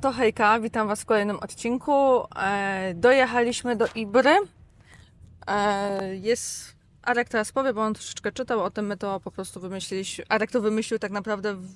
To hejka, witam Was w kolejnym odcinku. E, dojechaliśmy do Ibry. E, jest... Arek teraz powie, bo on troszeczkę czytał o tym, my to po prostu wymyśliliśmy. Arek to wymyślił tak naprawdę w,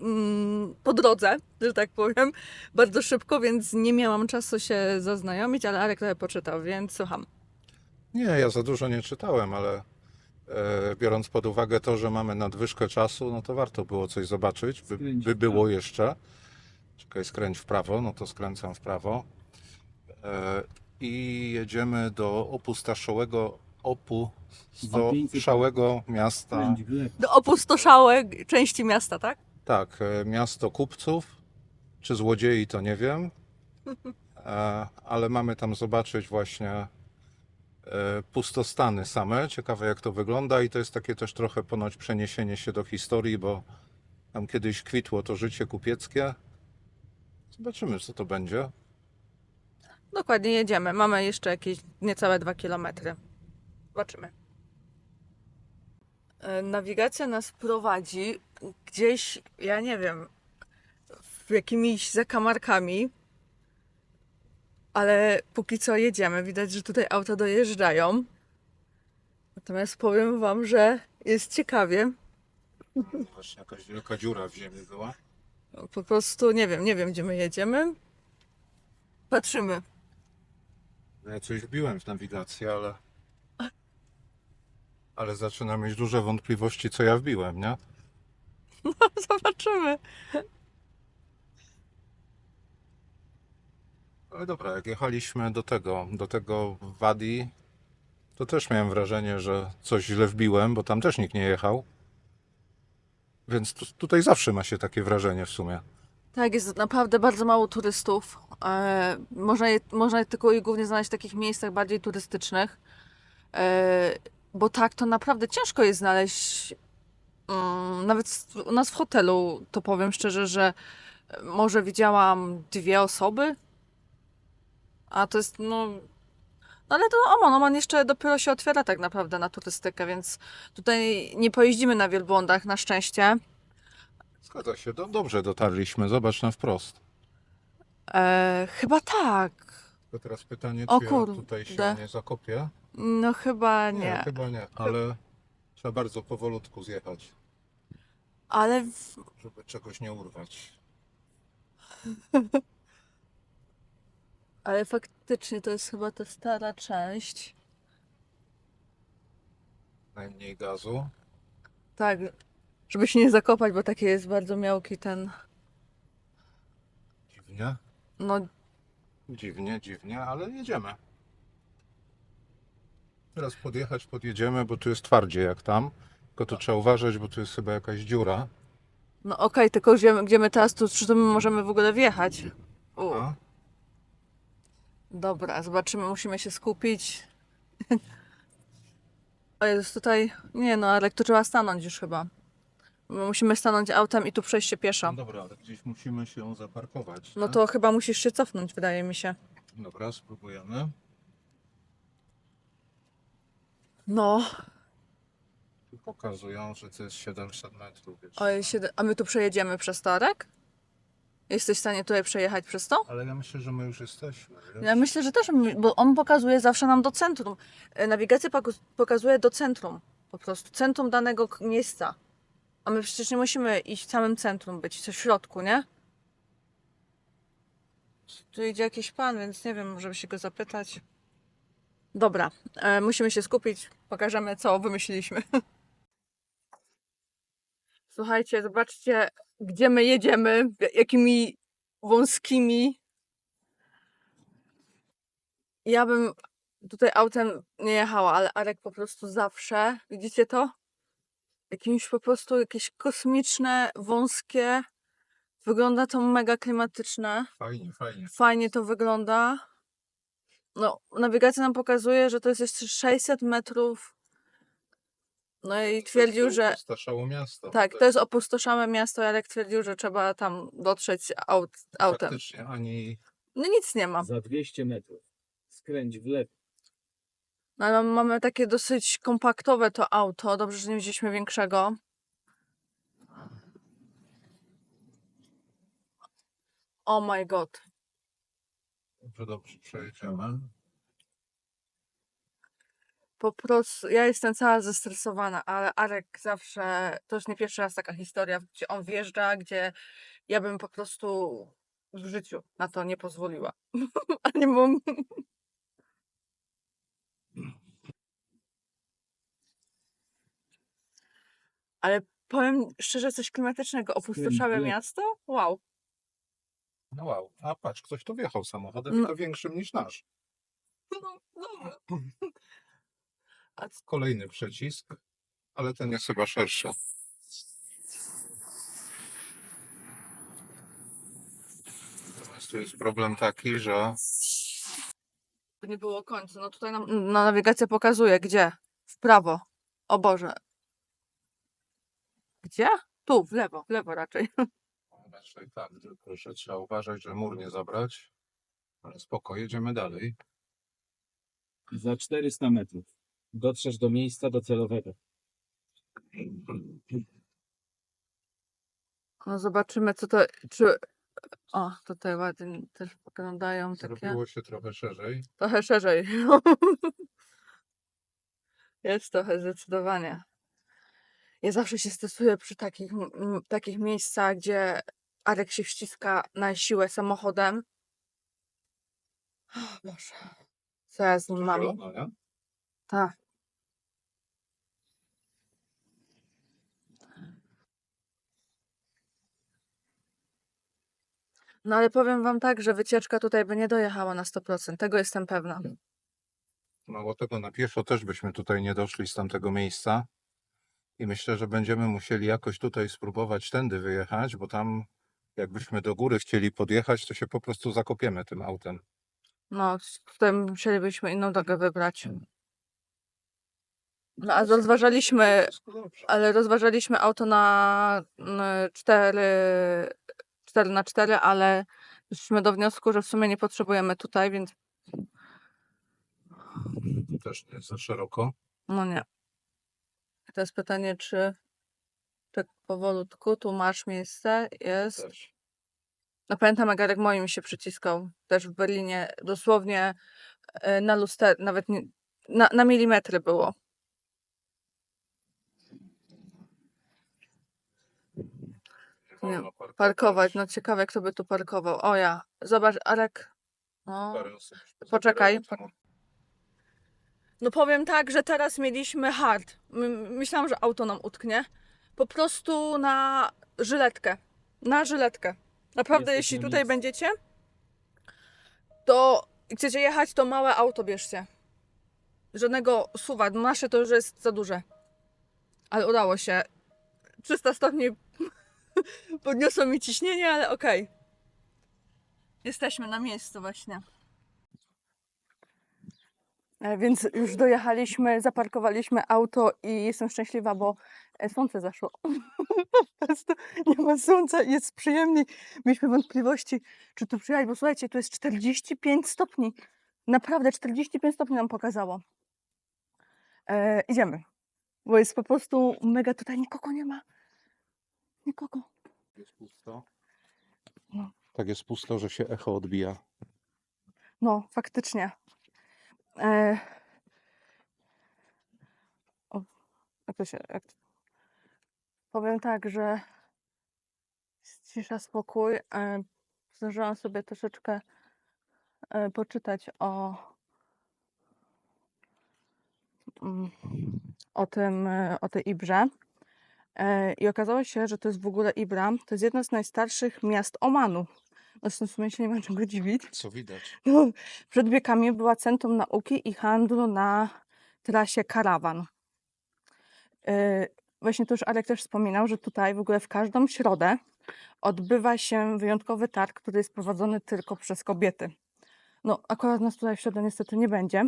mm, po drodze, że tak powiem, bardzo szybko, więc nie miałam czasu się zaznajomić, ale Arek trochę poczytał, więc słucham. Nie, ja za dużo nie czytałem, ale e, biorąc pod uwagę to, że mamy nadwyżkę czasu, no to warto było coś zobaczyć, by, by było prawo. jeszcze. Czekaj, skręć w prawo, no to skręcam w prawo. E, I jedziemy do opustoszałego, opustoszałego miasta. Skręć w lewo. Do opustoszałe części miasta, tak? Tak, e, miasto kupców, czy złodziei, to nie wiem. E, ale mamy tam zobaczyć właśnie pustostany same. Ciekawe jak to wygląda i to jest takie też trochę ponoć przeniesienie się do historii, bo tam kiedyś kwitło to życie kupieckie. Zobaczymy co to będzie. Dokładnie jedziemy. Mamy jeszcze jakieś niecałe dwa kilometry. Zobaczymy. E, Nawigacja nas prowadzi gdzieś, ja nie wiem, w jakimiś zakamarkami, ale póki co jedziemy. Widać, że tutaj auta dojeżdżają. Natomiast powiem Wam, że jest ciekawie. Właśnie jakaś wielka dziura w ziemi była. Po prostu nie wiem, nie wiem gdzie my jedziemy. Patrzymy. Ja coś wbiłem w nawigację, ale ale zaczynam mieć duże wątpliwości co ja wbiłem, nie? Zobaczymy. Ale dobra, jak jechaliśmy do tego, do tego Wadi, to też miałem wrażenie, że coś źle wbiłem, bo tam też nikt nie jechał. Więc tu, tutaj zawsze ma się takie wrażenie w sumie. Tak, jest naprawdę bardzo mało turystów. E, można, je, można je tylko i głównie znaleźć w takich miejscach bardziej turystycznych. E, bo tak, to naprawdę ciężko jest znaleźć. Mm, nawet u nas w hotelu, to powiem szczerze, że może widziałam dwie osoby. A to jest, no. No ale to Oman, Oman jeszcze dopiero się otwiera tak naprawdę na turystykę, więc tutaj nie pojeździmy na wielbłądach, na szczęście. Zgadza się, do, dobrze dotarliśmy, zobacz na wprost. E, chyba tak. To teraz pytanie, O czy ja kurde. tutaj się nie zakopię? No chyba nie. chyba nie, ale trzeba bardzo powolutku zjechać, Ale w... żeby czegoś nie urwać. ale faktycznie to jest chyba ta stara część. Najmniej gazu. Tak, żeby się nie zakopać, bo taki jest bardzo miałki ten. Dziwnie, No, dziwnie, dziwnie, ale jedziemy. Teraz podjechać podjedziemy, bo tu jest twardziej jak tam. Tylko tu trzeba uważać, bo tu jest chyba jakaś dziura. no okej, tylko gdzie, gdzie my teraz tu, czy tu my możemy w ogóle wjechać? U, A? Dobra, zobaczymy, musimy się skupić. O jest tutaj. Nie no, ale tu trzeba stanąć już chyba. My musimy stanąć autem i tu przejść się pieszo. No dobra, ale gdzieś musimy się zaparkować. No nie? to chyba musisz się cofnąć, wydaje mi się. Dobra, spróbujemy. No, Tu pokazują, że to jest 700 metrów. Oj, siedem- a my tu przejedziemy przez torek? Jesteś w stanie tutaj przejechać przez to? Ale ja myślę, że my już jesteśmy. Ja myślę, że też, bo on pokazuje zawsze nam do centrum. E, Nawigacja poku- pokazuje do centrum, po prostu centrum danego miejsca. A my przecież nie musimy iść w samym centrum, być w środku, nie? Tu idzie jakiś pan, więc nie wiem, żeby się go zapytać. Dobra, e, musimy się skupić, pokażemy, co wymyśliliśmy. Słuchajcie, zobaczcie, gdzie my jedziemy, jakimi wąskimi. Ja bym tutaj autem nie jechała, ale Arek po prostu zawsze, widzicie to? Jakimś po prostu jakieś kosmiczne, wąskie. Wygląda to mega klimatyczne. Fajnie, fajnie. Fajnie to wygląda. No, nawigacja nam pokazuje, że to jest jeszcze 600 metrów. No i twierdził, że Staszało miasto. tak, to jest opustoszałe miasto. Jarek twierdził, że trzeba tam dotrzeć aut, autem. Faktycznie, ani No nic nie ma. Za 200 metrów. Skręć w lewo. No, ale mamy takie dosyć kompaktowe to auto. Dobrze, że nie wzięliśmy większego. Oh my god. Dobrze, dobrze, przejedziemy. Po prostu ja jestem cała zestresowana, ale Arek zawsze, to już nie pierwszy raz taka historia, gdzie on wjeżdża, gdzie ja bym po prostu w życiu na to nie pozwoliła. A nie mam. Ale powiem szczerze, coś klimatycznego. Opustoszałe miasto? Wow. No wow, a patrz, ktoś tu wjechał samochodem, No. tylko większym niż nasz. No, dobra. A c- Kolejny przycisk, ale ten jest chyba szerszy. Natomiast tu jest problem taki, że to nie było końca. No tutaj nam na nawigacja pokazuje, gdzie? W prawo. O Boże. Gdzie? Tu, w lewo, w lewo raczej. raczej tak, tylko że trzeba uważać, że mur nie zabrać. Ale spoko, jedziemy dalej. Za 400 metrów dotrzesz do miejsca docelowego. No zobaczymy, co to. Czy. O, tutaj ładnie też wyglądają takie. Zrobiło się trochę szerzej. Trochę szerzej. Jest trochę zdecydowanie. Ja zawsze się stresuję przy takich, m- takich miejscach, gdzie Arek się wściska na siłę samochodem. O Boże. Co ja z nim mam? Tak. No ale powiem wam tak, że wycieczka tutaj by nie dojechała na 100%. Tego jestem pewna. Mało tego, na pieszo też byśmy tutaj nie doszli z tamtego miejsca. I myślę, że będziemy musieli jakoś tutaj spróbować tędy wyjechać, bo tam jakbyśmy do góry chcieli podjechać, to się po prostu zakopiemy tym autem. No, tutaj musielibyśmy inną drogę wybrać. No, a rozważaliśmy, ale rozważaliśmy auto na, na 4, 4 na 4, ale doszliśmy do wniosku, że w sumie nie potrzebujemy tutaj, więc też nie jest za szeroko. no nie. Teraz pytanie, czy tak powolutku, tu masz miejsce, jest. Też. No pamiętam, jak Arek moim się przyciskał też w Berlinie, dosłownie e, na luster, nawet nie, na, na milimetry było. Nie, wolno Parkować, no ciekawe, kto by tu parkował. O ja, zobacz, Arek. No. Poczekaj, samochód. No powiem tak, że teraz mieliśmy hard. My- Myślałam, że auto nam utknie. Po prostu na żyletkę. Na żyletkę. Naprawdę, Jesteś jeśli na tutaj będziecie, to chcecie jechać, to małe auto bierzcie. Żadnego suwa. Nasze to już jest za duże. Ale udało się. 300 stopni podniosło mi ciśnienie, ale okej. Jesteśmy na miejscu właśnie. E, Więc już dojechaliśmy, zaparkowaliśmy auto i jestem szczęśliwa, bo e, słońce zaszło. po prostu nie ma słońca i jest przyjemniej. Mieliśmy wątpliwości, czy tu przyjechać, bo słuchajcie, tu jest 45 stopni. Naprawdę 45 stopni nam pokazało. E, idziemy, bo jest po prostu mega, tutaj nikogo nie ma. Nikogo. Jest pusto. No. Tak jest pusto, że się echo odbija. No, faktycznie. E... O, jak to się. Jak... Powiem tak, że cisza, spokój. E... Zdążyłam sobie troszeczkę e, poczytać o. mm, O tym, e, o tej Ibrze. E, I okazało się, że to jest w ogóle Ibra. To jest jedno z najstarszych miast Omanu. Zresztą w sumie się nie ma czego dziwić. Co widać? No, Przed wiekami była centrum nauki i handlu na trasie karawan. Yy, Właśnie tu już Arek też wspominał, że tutaj w ogóle w każdą środę odbywa się wyjątkowy targ, który jest prowadzony tylko przez kobiety. No, akurat nas tutaj w środę niestety nie będzie.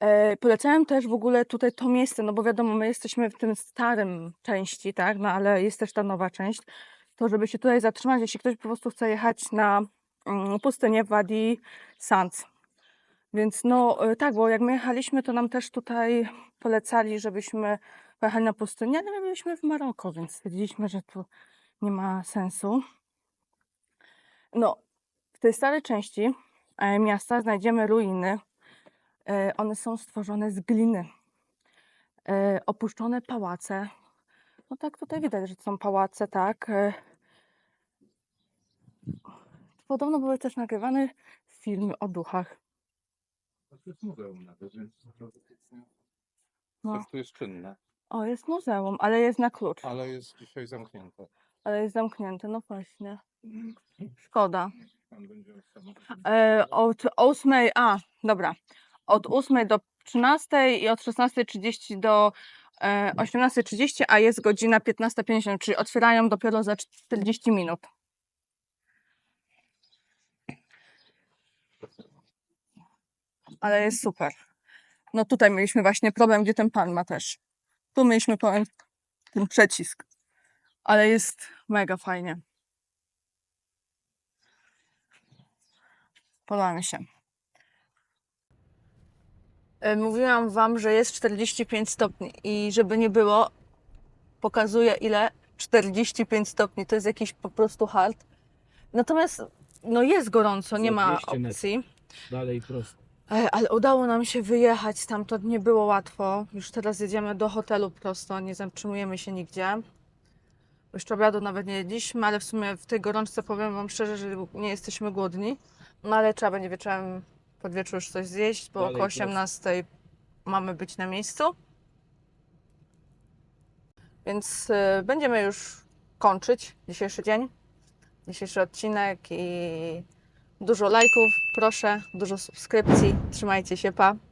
E, Polecałem też w ogóle tutaj to miejsce, no bo wiadomo, my jesteśmy w tym starym części, tak, no ale jest też ta nowa część, to żeby się tutaj zatrzymać, jeśli ktoś po prostu chce jechać na mm, pustynię Wadi Sands. Więc no e, tak, bo jak my jechaliśmy, to nam też tutaj polecali, żebyśmy pojechali na pustynię, ale my byliśmy w Maroko, więc stwierdziliśmy, że tu nie ma sensu. No, w tej starej części e, miasta znajdziemy ruiny. E, one są stworzone z gliny. E, opuszczone pałace. No tak, tutaj widać, że to są pałace, tak. E, podobno były też nagrywane filmy o duchach. To jest muzeum nawet, więc No. tu jest czynne, O, jest muzeum, ale jest na klucz. ale jest dzisiaj zamknięte. Ale jest zamknięte, no właśnie. Szkoda. Tam będzie od 8, a dobra, od 8 do 13 i od 16.30 do e, 18.30, a jest godzina 15.50, czyli otwierają dopiero za 40 minut. Ale jest super. No tutaj mieliśmy właśnie problem, gdzie ten pan ma też. Tu mieliśmy problem, ten przecisk. Ale jest mega fajnie. Podoba mi się. E, Mówiłam Wam, że jest 45 stopni i żeby nie było, pokazuję ile 45 stopni. To jest jakiś po prostu hard. Natomiast no jest gorąco, nie ma 200 metrów. opcji. Dalej prosto. E, Ale udało nam się wyjechać stamtąd, nie było łatwo. Już teraz jedziemy do hotelu prosto, nie zatrzymujemy się nigdzie. Jeszcze obiadu nawet nie jedliśmy, ale w sumie w tej gorączce powiem Wam szczerze, że nie jesteśmy głodni. No ale trzeba będzie wieczorem, pod wieczór już coś zjeść, bo Dalej około prosto. 18 mamy być na miejscu. Więc y, będziemy już kończyć dzisiejszy dzień, dzisiejszy odcinek i dużo lajków, proszę, dużo subskrypcji. Trzymajcie się, pa.